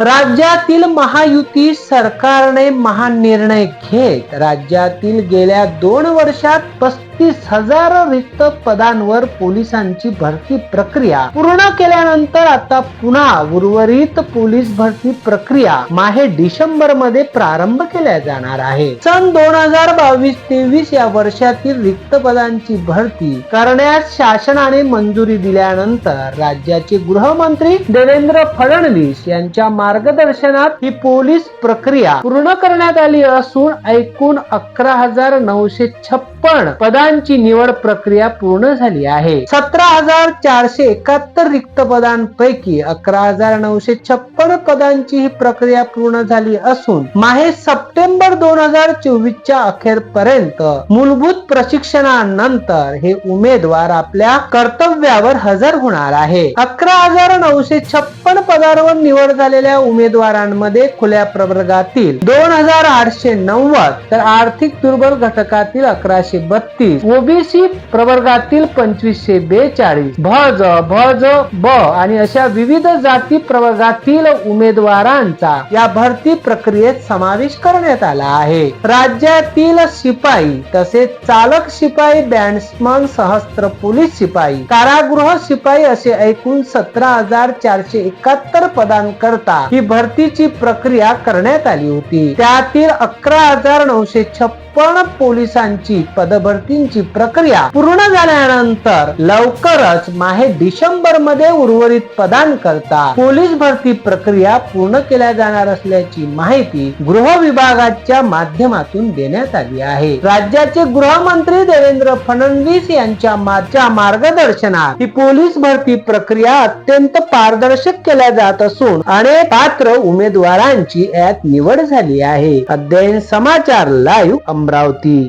राज्यातील महायुती सरकारने महानिर्णय घेत. राज्यातील गेल्या दोन वर्षात पस्तीस हजार रिक्त पदांवर पोलिसांची भरती प्रक्रिया पूर्ण केल्यानंतर आता पुन्हा उर्वरित पोलीस भरती प्रक्रिया माहे डिसेंबरमध्ये प्रारंभ केल्या जाणार आहे. सन दोन हजार बावीस तेवीस या वर्षातील रिक्त पदांची भरती करण्यास शासनाने मंजुरी दिल्यानंतर राज्याचे गृहमंत्री देवेंद्र फडणवीस यांच्या मार्गदर्शनात ही पोलीस प्रक्रिया पूर्ण करण्यात आली असून एकूण अकरा हजार नऊशे छप्पन पदा पदांची निवड प्रक्रिया पूर्ण झाली आहे. सतरा हजार चारशे एकाहत्तर रिक्त पदांपैकी अकरा हजार नऊशे छप्पन पदांची ही प्रक्रिया पूर्ण झाली असून माहे सप्टेंबर दोन हजार चोवीसच्या अखेरपर्यंत मूलभूत प्रशिक्षणानंतर हे उमेदवार आपल्या कर्तव्यावर हजर होणार आहे. अकरा हजार नऊशे छप्पन पदांवर निवड झालेल्या उमेदवारांमध्ये खुल्या प्रवर्गातील दोन हजार आठशे नव्वद तर आर्थिक दुर्बल घटकातील अकराशे बत्तीस ओबीसी प्रवर्गातील पंचवीसशे बेचाळीस भज भज ब आणि अशा विविध जाती प्रवर्गातील उमेदवारांचा या भरती प्रक्रियेत समावेश करण्यात आला आहे. राज्यातील शिपाई तसेच चालक शिपाई बॅट्समन सहस्त्र पोलीस शिपाई कारागृह शिपाई असे एकूण सतरा हजार चारशे एकाहत्तर पदांकरता ही भरतीची प्रक्रिया करण्यात आली होती. त्यातील अकरा हजार नऊशे छप्पन पण पोलिसांची पदभरतींची प्रक्रिया पूर्ण झाल्यानंतर लवकरच माहे डिसेंबरमध्ये उर्वरित पदांकरता पोलीस भरती प्रक्रिया पूर्ण केल्या जाणार असल्याची माहिती गृह विभागाच्या माध्यमातून देण्यात आली आहे. राज्याचे गृहमंत्री देवेंद्र फडणवीस यांच्या मागच्या मार्गदर्शनात ही पोलीस भरती प्रक्रिया अत्यंत पारदर्शक केल्या जात असून अनेक पात्र उमेदवारांची यात निवड झाली आहे. अध्ययन समाचार लाईव्ह અમરાવતી